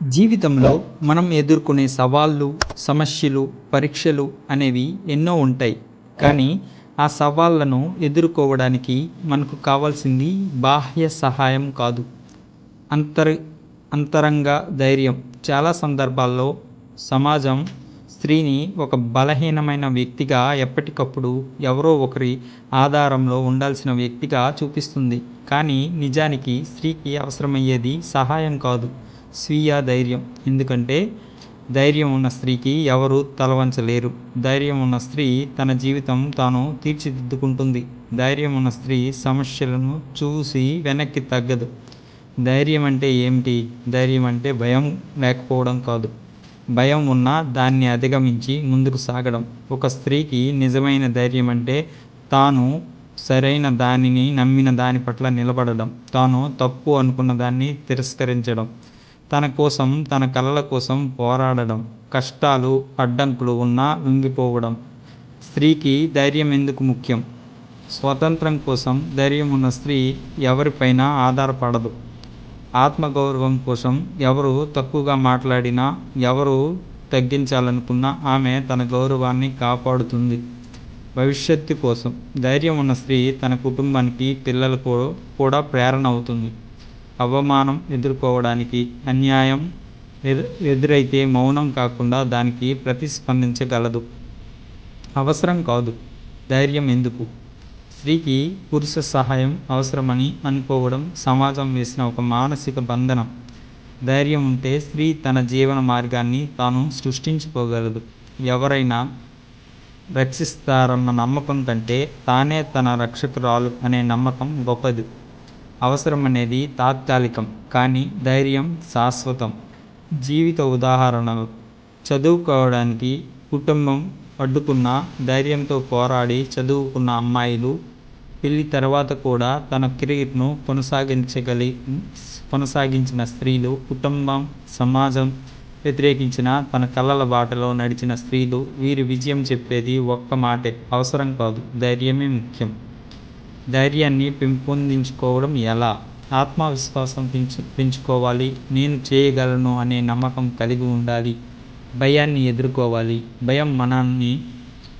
జీవితంలో మనం ఎదుర్కొనే సవాళ్ళు సమస్యలు పరీక్షలు అనేవి ఎన్నో ఉంటాయి. కానీ ఆ సవాళ్ళను ఎదుర్కోవడానికి మనకు కావాల్సింది బాహ్య సహాయం కాదు. అంతర్ అంతరంగ ధైర్యం. చాలా సందర్భాల్లో సమాజం స్త్రీని ఒక బలహీనమైన వ్యక్తిగా ఎప్పటికప్పుడు ఎవరో ఒకరి ఆధారంలో ఉండాల్సిన వ్యక్తిగా చూపిస్తుంది. కానీ నిజానికి స్త్రీకి అవసరమయ్యేది సహాయం కాదు. స్వీయ ధైర్యం. ఎందుకంటే ధైర్యం ఉన్న స్త్రీకి ఎవరు తలవంచలేరు. ధైర్యం ఉన్న స్త్రీ తన జీవితం తాను తీర్చిదిద్దుకుంటుంది. ధైర్యం ఉన్న స్త్రీ సమస్యలను చూసి వెనక్కి తగ్గదు. ధైర్యం అంటే ఏమిటి? ధైర్యం అంటే భయం లేకపోవడం కాదు. భయం ఉన్నా దాన్ని అధిగమించి ముందుకు సాగడం. ఒక స్త్రీకి నిజమైన ధైర్యం అంటే తాను సరైన దానిని నమ్మిన దాని పట్ల నిలబడడం. తాను తప్పు అనుకున్న దాన్ని తిరస్కరించడం. తన కోసం తన కలల కోసం పోరాడడం కష్టాలు అడ్డంకులు ఉన్నా లొంగిపోవడం. స్త్రీకి ధైర్యం ఎందుకు ముఖ్యం? స్వతంత్రం కోసం ధైర్యం ఉన్న స్త్రీ ఎవరిపైనా ఆధారపడదు. ఆత్మగౌరవం కోసం ఎవరు తక్కువగా మాట్లాడినా ఎవరు తగ్గించాలనుకున్నా ఆమె తన గౌరవాన్ని కాపాడుతుంది. భవిష్యత్తు కోసం ధైర్యం ఉన్న స్త్రీ తన కుటుంబానికి పిల్లలకు కూడా ప్రేరణ అవుతుంది. అవమానం ఎదుర్కోవడానికి అన్యాయం ఎదురైతే మౌనం కాకుండా దానికి ప్రతిస్పందించగలదు. అవసరం కాదు. ధైర్యం ఎందుకు? స్త్రీకి పురుష సహాయం అవసరమని అనుకోవడం సమాజం వేసిన ఒక మానసిక బంధనం. ధైర్యం ఉంటే స్త్రీ తన జీవన మార్గాన్ని తాను సృష్టించుకోగలదు. ఎవరైనా రక్షిస్తారన్న నమ్మకం కంటే తానే తన రక్షకురాలు అనే నమ్మకం గొప్పది. అవసరం అనేది తాత్కాలికం కానీ ధైర్యం శాశ్వతం. జీవిత ఉదాహరణలు. చదువుకోవడానికి కుటుంబం అడ్డుకున్న ధైర్యంతో పోరాడి చదువుకున్న అమ్మాయిలు పెళ్ళి తర్వాత కూడా తన కెరీర్ను కొనసాగించగలి కొనసాగించిన స్త్రీలు కుటుంబం సమాజం వ్యతిరేకించిన తన కళల బాటలో నడిచిన స్త్రీలు వీరి విజయం చెప్పేది ఒక్క మాటే. అవసరం కాదు. ధైర్యమే ముఖ్యం. ధైర్యాన్ని పెంపొందించుకోవడం ఎలా? ఆత్మవిశ్వాసం పెంచు పెంచుకోవాలి. నేను చేయగలను అనే నమ్మకం కలిగి ఉండాలి. భయాన్ని ఎదుర్కోవాలి. భయం మనల్ని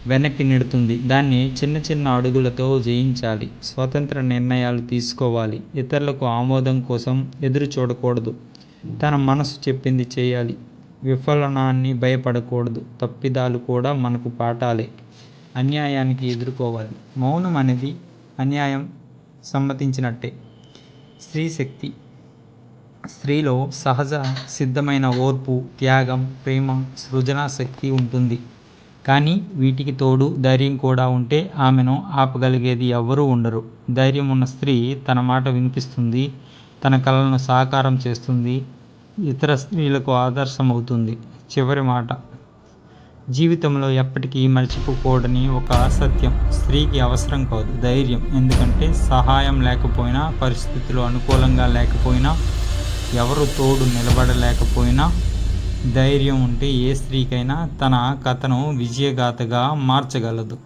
వెనక్కి నెడుతుంది. దాన్ని చిన్న చిన్న అడుగులతో జయించాలి. స్వతంత్ర నిర్ణయాలు తీసుకోవాలి. ఇతరులకు ఆమోదం కోసం ఎదురు చూడకూడదు. తన మనసు చెప్పింది చేయాలి. విఫలనాన్ని భయపడకూడదు. తప్పిదాలు కూడా మనకు పాఠాలే. అన్యాయానికి ఎదుర్కోవాలి. మౌనం అనేది అన్యాయం సమ్మతించినట్టే. స్త్రీ శక్తి. స్త్రీలో సహజ సిద్ధమైన ఓర్పు త్యాగం ప్రేమ సృజన శక్తి ఉంటుంది. కానీ వీటికి తోడు ధైర్యం కూడా ఉంటే ఆమెను ఆపగలిగేది ఎవ్వరూ ఉండరు. ధైర్యం ఉన్న స్త్రీ తన మాట వినిపిస్తుంది తన కళలను సాకారం చేస్తుంది ఇతర స్త్రీలకు ఆదర్శం అవుతుంది చివరి మాట. జీవితంలో ఎప్పటికీ మర్చిపోకూడని ఒక అసత్యం స్త్రీకి అవసరం కాదు ధైర్యం. ఎందుకంటే సహాయం లేకపోయినా పరిస్థితులు అనుకూలంగా లేకపోయినా ఎవరు తోడు నిలబడలేకపోయినా ధైర్యం ఉంటే ఏ స్త్రీకైనా తన కథను విజయగాథగా మార్చగలదు.